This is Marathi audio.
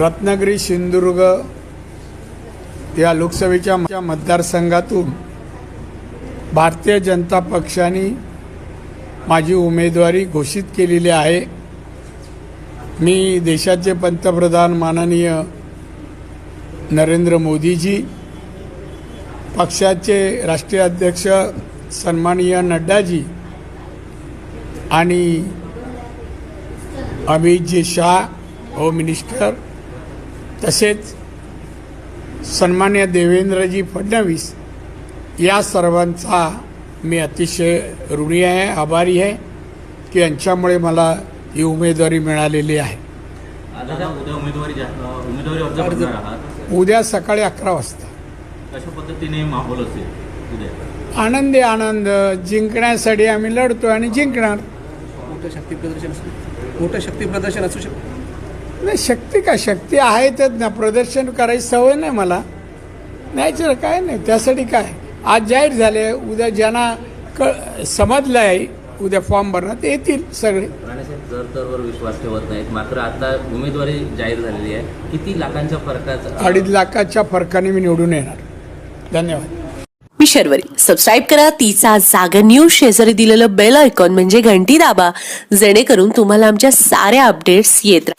रत्नागिरी सिंधुदुर्ग या लोकसभेच्या मतदारसंघातून भारतीय जनता पक्षाने माझी उमेदवारी घोषित केलेली आहे. मी देशाचे पंतप्रधान माननीय नरेंद्र मोदीजी पक्षाचे राष्ट्रीय अध्यक्ष सन्माननीय नड्डाजी आणि अमितजी शाह होम मिनिस्टर तसेच सन्मान्य देवेंद्रजी फडणवीस या सर्वांचा मी अतिशय ऋणी आहे आभारी आहे की यांच्यामुळे मला ही उमेदवारी मिळालेली आहे. उद्या सकाळी अकरा वाजता. कशा पद्धतीने माहोल असेल उद्या? आनंदी आनंद. जिंकण्यासाठी आम्ही लढतो आणि जिंकणार. मोठं शक्ती प्रदर्शन मोठं शक्ती प्रदर्शन असू शकतं. नाही शक्ती का? शक्ती आहेतच ना प्रदर्शन करायची सवय नाही मला. न्यायचं काय नाही त्यासाठी काय? आज जाहीर झाले उद्या ज्यांना क समजलं आहे उद्या फॉर्म भरणार ते येतील सगळे. विश्वास ठेवत नाहीत मात्र आता उमेदवारी जाहीर झालेली आहे. किती लाखांच्या फरकाचा अडीच लाखाच्या फरकाने मी निवडून येणार. धन्यवाद. मी शर्वरी. सबस्क्राईब करा. तिचा जागर न्यूज शेजारी दिलेलं बेल आयकॉन म्हणजे घंटी दाबा. जेणेकरून तुम्हाला आमच्या साऱ्या अपडेट्स येत